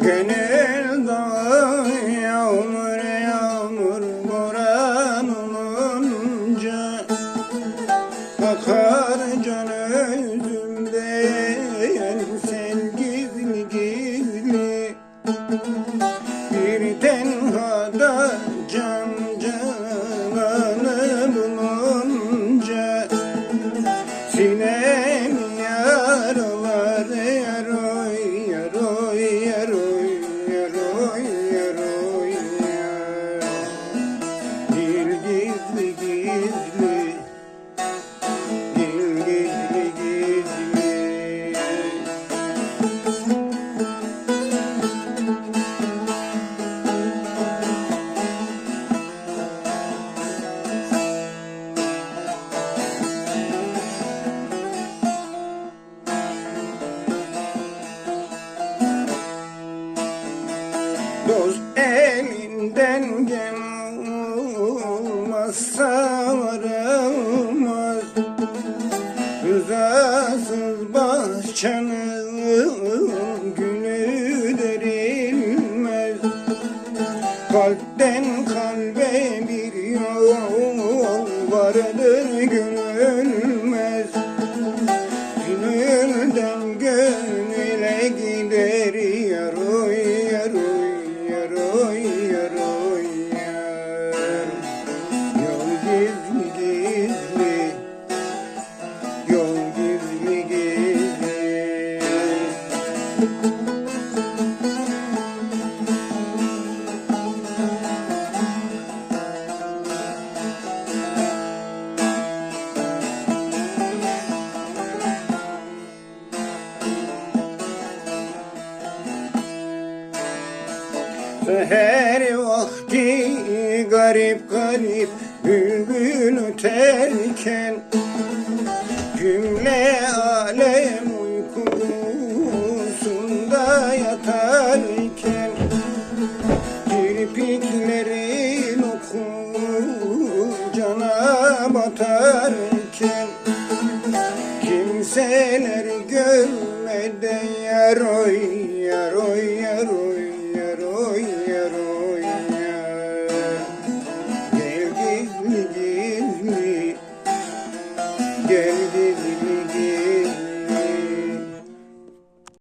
Gönül elinden gem olmazsa varamaz Rızasız bahçanın gülü derilmez. Kalpten kalbe bir yol vardır gönülmez Seher vakti garip garip bülbül öterken Cümle Kirpiklerin oku cana batarken Kimseler görmeden yaroy yaroy yaroy yaroy yaroy yar Gel gizli gizli Gel